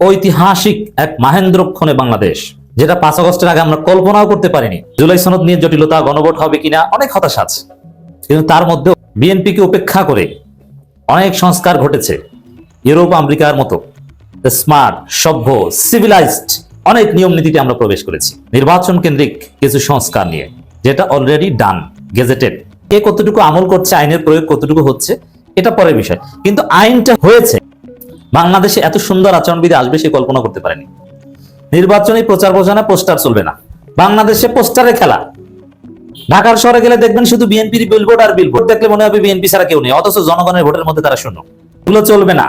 ঐতিহাসিক এক মাহেন্দ্রক্ষণে বাংলাদেশ, যেটা পাঁচ আগস্টের আগে আমরা কল্পনাও করতে পারিনি। জুলাই সনদ নিয়ে জটিলতা, গণভোট হবে কিনা, অনেক হতাশা আছে। কিন্তু তার মধ্যে বিএনপিকে উপেক্ষা করে অনেক সংস্কার ঘটেছে। ইউরোপ, আমেরিকার মতো স্মার্ট, সভ্য সিভিলাইজড অনেক নিয়ম নীতিতে আমরা প্রবেশ করেছি। নির্বাচন কেন্দ্রিক কিছু সংস্কার নিয়ে, যেটা অলরেডি ডান গেজেটেড কে কতটুকু আমল করছে, আইনের প্রয়োগ কতটুকু হচ্ছে, এটা পরের বিষয়। কিন্তু আইনটা হয়েছে। বাংলাদেশে এত সুন্দর আচরণবিধি আসবে সে কল্পনা করতে পারেনি। নির্বাচনী প্রচার প্রচারণা, পোস্টার চলবে না। বাংলাদেশে পোস্টারে খেলা। ঢাকার শহরে গেলে দেখবেন শুধু বিএনপির বিলবোর্ড আর বিলবোর্ড দেখলে মনে হবে বিএনপি ছাড়া কেউ নেই, অথচ জনগণের ভোটের মধ্যে তারা শূন্য। এগুলো চলবে না।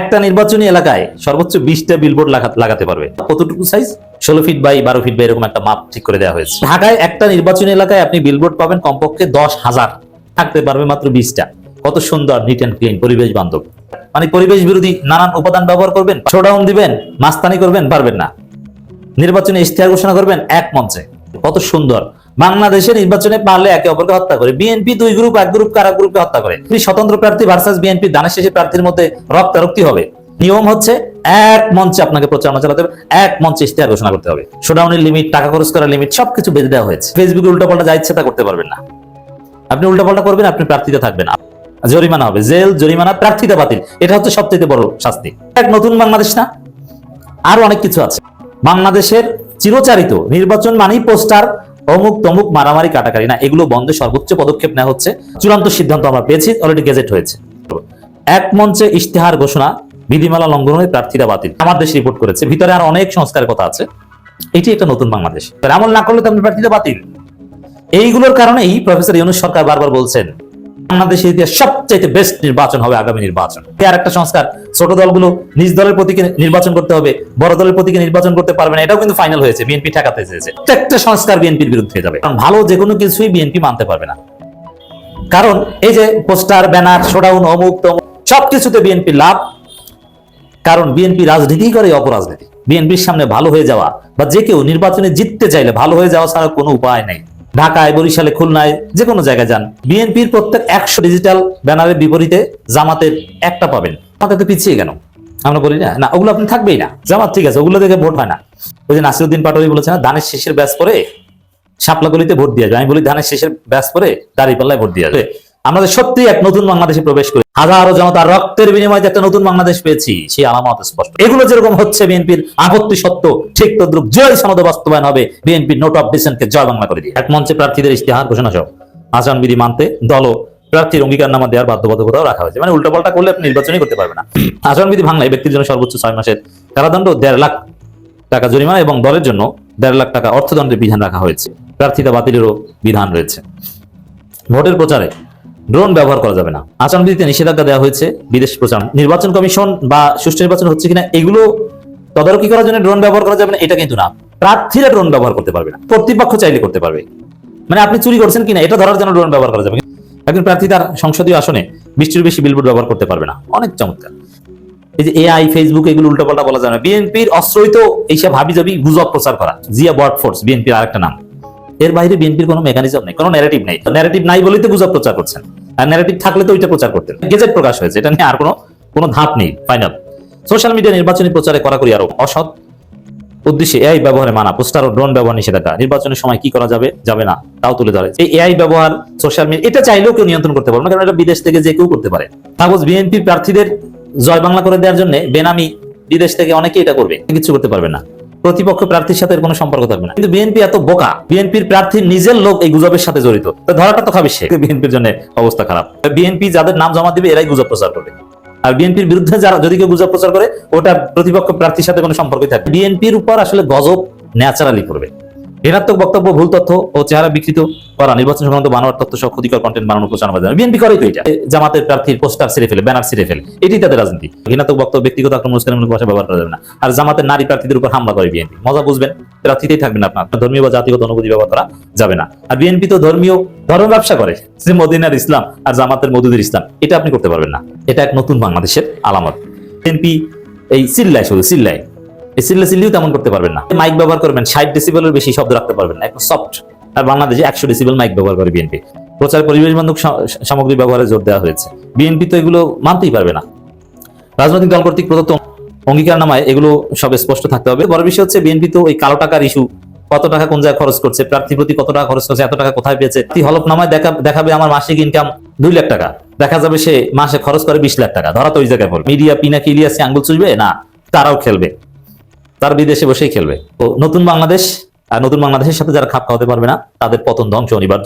একটা নির্বাচনী এলাকায় সর্বোচ্চ বিশটা বিলবোর্ড লাগাতে পারবে। কতটুকু সাইজ ষোলো ফিট বাই বারো ফিট বাই এরকম একটা মাপ ঠিক করে দেওয়া হয়েছে। ঢাকায় একটা নির্বাচনী এলাকায় আপনি বিলবোর্ড পাবেন কমপক্ষে দশ হাজার। থাকতে পারবে মাত্র বিশটা। কত সুন্দর নিট অ্যান্ড ক্লিন পরিবেশ বান্ধব। মানে পরিবেশ বিরোধী নানান উপাদান ব্যবহার করবেন শোডাউন দিবেন, মাস্তানি করবেন, পারবেন না। নির্বাচনে ইশতেহার ঘোষণা করবেন এক মঞ্চে। কত সুন্দর। বাংলাদেশে নির্বাচনে পারলে একে অপরকে হত্যা করে। বিএনপি দুই গ্রুপ এক গ্রুপ কারা গ্রুপকে হত্যা করে? স্বতন্ত্র প্রার্থী ভার্সাস বিএনপি, দানের শেষে প্রার্থীর মধ্যে রক্তারক্তি হবে। নিয়ম হচ্ছে এক মঞ্চে আপনাকে প্রচারণা চালাতে হবে, এক মঞ্চে ইশতেহার ঘোষণা করতে হবে। শোডাউনের লিমিট টাকা খরচ করার লিমিট সবকিছু বেঁধে দেওয়া হয়েছে। ফেসবুকে উল্টাপাল্টা যা ইচ্ছে তা করতে পারবেন না। আপনি উল্টাপাল্টা করবেন, আপনি প্রার্থীতে থাকবেন। জরিমানা হবে। জেল, জরিমানা, প্রার্থীতা বাতিল। এটা হচ্ছে সবচেয়ে বড় শাস্তি। এক নতুন বাংলাদেশ না? আরও অনেক কিছু আছে। বাংলাদেশের চিরচারিত নির্বাচন মানেই পোস্টার, অমুক তমুক মারামারি কাটাকারি না। এগুলো বন্ধে সর্বোচ্চ পদক্ষেপ নেওয়া হচ্ছে। চূড়ান্ত সিদ্ধান্ত আমরা পেয়েছি অলরেডি গেজেট হয়েছে। এক মঞ্চে ইশতেহার ঘোষণা, বিধিমালা লঙ্ঘনের প্রার্থীরা বাতিল। আমার দেশ রিপোর্ট করেছে। ভিতরে আর অনেক সংস্কারের কথা আছে। এটি একটা নতুন বাংলাদেশ। আমল না করলে তো আপনার প্রার্থীরা বাতিল। এইগুলোর কারণেই প্রফেসর ইউনুস সরকার বারবার বলছেন বাংলাদেশের ইতিহাস সবচেয়ে বেস্ট নির্বাচন হবে আগামী নির্বাচন। আর একটা সংস্কার? ছোট দলগুলো নিজ দলের প্রতীকে নির্বাচন করতে হবে, বড় দলের প্রতীকে নির্বাচন করতে পারবে না, এটাও কিন্তু ফাইনাল হয়েছে বিএনপি ঠেকাতে চেয়েছে। প্রত্যেকটা সংস্কার বিএনপির বিরুদ্ধে যাবে। কারণ ভালো যে কোনো কিছুই বিএনপি মানতে পারবে না। কারণ এই যে পোস্টার, ব্যানার শোডাউন অমুক, তমুক, সবকিছুতে বিএনপি লাভ। কারণ বিএনপি রাজনীতি করে অপরাজনীতি। বিএনপির সামনে ভালো হয়ে যাওয়া বা যে কেউ নির্বাচনে জিততে চাইলে ভালো হয়ে যাওয়া ছাড়া কোনো উপায় নেই। ঢাকায়, বরিশালে, খুলনায় যে কোনো জায়গায় যান, বিএনপির প্রত্যেক একশো ডিজিটাল ব্যানারের বিপরীতে জামাতের একটা পাবেন। আমাদের তো পিছিয়ে কেন? আমরা বলি না না, ওগুলো আপনি থাকবেই না। জামাত ঠিক আছে, ওগুলো দেখে ভোট হয় না। ওই যে নাসিরুদ্দিন পাটোয়ারি বলেছে না, ধানের শেষের ব্যাস পরে শাপলাগুলিতে ভোট দিয়ে যাবে আমি বলি ধানের শেষের ব্যাস পরে দাঁড়িয়ে পাল্লায় ভোট দিয়ে যাবে আমাদের সত্যি এক নতুন বাংলাদেশে প্রবেশ করে, হাজারো জনতার রক্তের বিনিময়ে একটা নতুন বাংলাদেশ পেয়েছি, সেই আলামত স্পষ্ট। এগুলো যেরকম হচ্ছে বিএনপির আপত্তি সত্য ঠিক তদ্রুপ জয় সনদ বাস্তবায়ন হবে, বিএনপির নোট অফ ডিসেন্টকে জয় বাংলা করে দিয়ে। এক মঞ্চে প্রার্থীদের ইশতেহার ঘোষণা সহ আচরণ বিধি মানতে দল প্রার্থীর অঙ্গীকারনামা দেওয়ার বাধ্যবাধকতাও রাখা হয়েছে। মানে উল্টাপাল্টা করলে আপনি নির্বাচনই করতে পারবে না। আচরণ বিধি ভাঙলে ব্যক্তির জন্য সর্বোচ্চ ছয় মাসের কারাদণ্ড, দেড় লাখ টাকা জরিমানা এবং দলের জন্য দেড় লাখ টাকা অর্থদণ্ডের বিধান রাখা হয়েছে। প্রার্থিতা বাতিলেরও বিধান রয়েছে। ভোটের প্রচারে ড্রোন ব্যবহার করা যাবে না। আচরণবিধিতে নিষেধাজ্ঞা দেওয়া হয়েছে বিদেশ প্রচার। নির্বাচন কমিশন বা সুষ্ঠু নির্বাচন হচ্ছে কিনা, এগুলো তদারকি করার জন্য ড্রোন ব্যবহার করা যাবে না, এটা কিন্তু না। প্রার্থীরা ড্রোন ব্যবহার করতে পারবে না, কর্তৃপক্ষ চাইলে করতে পারবে। মানে আপনি চুরি করছেন কিনা, এটা ধরার জন্য ড্রোন ব্যবহার করা যাবে একজন প্রার্থী তার সংসদীয় আসনে বৃষ্টির বেশি বিলবোর্ড ব্যবহার করতে পারবে না। অনেক চমৎকার। এই যে এআই ফেসবুক এগুলো উল্টোপাল্টা বলা যায় না। বিএনপির অস্ত্রই তো এইসব হাবি যাবি গুজব প্রচার করা। জিয়া বট ফোর্স বিএনপির আরেকটা নাম। এর বাইরে বিএনপির কোনো মেকানিজম নেই, কোনো ন্যারেটিভ নেই। ন্যারেটিভ নাই বলেই তো গুজব প্রচার করছেন। আর ন্যারেটিভ থাকলে তো ওইটা প্রচার করতেন। গেজেট প্রকাশ হয়েছে, এটা নিয়ে আর কোনো কোনো ধাপ নেই ফাইনাল সোশ্যাল মিডিয়া নির্বাচনী প্রচারে করাকরি আরও অসৎ উদ্দেশ্যে এআই ব্যবহারে মানা, পোস্টার ও ড্রোন ব্যবহার নিষেধাজ্ঞা। নির্বাচনের সময় কি করা যাবে যাবে না, তাও তুলে ধরে। এই এআই ব্যবহার সোশ্যাল মিডিয়া এটা চাইলেও কেউ নিয়ন্ত্রণ করতে পারবে না, কারণ এটা বিদেশ থেকে যে কেউ করতে পারে। সাপোজ বিএনপি প্রার্থীদের জয় বাংলা করে দেওয়ার জন্য, বেনামি বিদেশ থেকে অনেকেই এটা করবে, কিছু করতে পারবে না। প্রতিপক্ষ প্রার্থীর সাথে কোনো সম্পর্ক থাকবে না। কিন্তু বিএনপি এত বোকা, বিএনপির প্রার্থীর নিজের লোক এই গুজবের সাথে জড়িত। ধরাটা তো খাবে সে। বিএনপির জন্য অবস্থা খারাপ। বিএনপি যাদের নাম জমা দিবে, এরাই গুজব প্রচার করবে। আর বিএনপির বিরুদ্ধে যারা, যদি কেউ গুজব প্রচার করে, ওটা প্রতিপক্ষ প্রার্থীর সাথে কোনো সম্পর্কই থাকবে বিএনপির উপর আসলে গজব ন্যাচারালি করবে। ঋণাত্মক বক্তব্য, ভুল তথ্য ও চেহারা বিকৃত করা, নির্বাচন সংক্রান্ত বানোয়ার তথ্য সহ ক্ষতিকর কন্টেন্ট বানানো প্রচার বাজানো বিএনপি করে তো এটা। জামাতের প্রার্থীর পোস্টার ছিঁড়ে ফেলে, ব্যানার ছিঁড়ে ফেলে। এটি তাদের রাজনীতি। ঘৃণাত্মক বক্তব্য, ব্যক্তিগত আক্রমণ, উস্কানিমূলক ভাষা ব্যবহার করা যাবে না। আর জামাতের নারী প্রার্থীদের উপর হামলা করে বিএনপি মজা বুঝবেন, প্রার্থীতেই থাকবেন আপনার। ধর্মীয় বা জাতিগত অনুভূতি ব্যবহার করা যাবে না। আর বিএনপি তো ধর্মীয় ধর্ম ব্যবসা করে, যে মদিনার ইসলাম আর জামাতের মদুদের ইসলাম। এটা আপনি করতে পারবেন না। এটা এক নতুন বাংলাদেশের আলামত। বিএনপি এই চিল্লায় শুধু, চিল্লায়। সিল্লিও তেমন করতে পারবেন না। মাইক ব্যবহার করবেন, ষাট ডেসিবেলের বেশি শব্দ রাখতে পারবেন না। একদম সফট আর বাংলাদেশে একশো ডেসিবেল মাইক ব্যবহার করে বিএনপি প্রচার পরিবেশ বান্ধব সামগ্রী ব্যবহারে জোর দেওয়া হয়েছে। বিএনপি তো এগুলো মানতেই পারবে না। রাজনৈতিক দল কর্তৃক প্রদত্ত অঙ্গীকার নামায় এগুলো সব স্পষ্ট থাকতে হবে। বড় বিষয় হচ্ছে বিএনপি তো ওই কালো টাকার ইস্যু কত টাকা কোন জায়গায় খরচ করছে প্রার্থী প্রতি কত টাকা খরচ করছে, এত টাকা কোথায় পেয়েছে। হলফনামায় দেখা দেখাবে আমার মাসিক ইনকাম দুই লাখ টাকা। দেখা যাবে সে মাসে খরচ করে বিশ লাখ টাকা। ধরা তো ওই জায়গায় বলবে মিডিয়া পিনাকি ইলিয়াসে আঙ্গুল চুষবে? না, তারাও খেলবে। তার বিদেশে বসেই খেলবে। তো নতুন বাংলাদেশ আর নতুন বাংলাদেশের সাথে যারা খাপ খাওয়াতে পারবে না, তাদের পতন ধ্বংস অনিবার্য।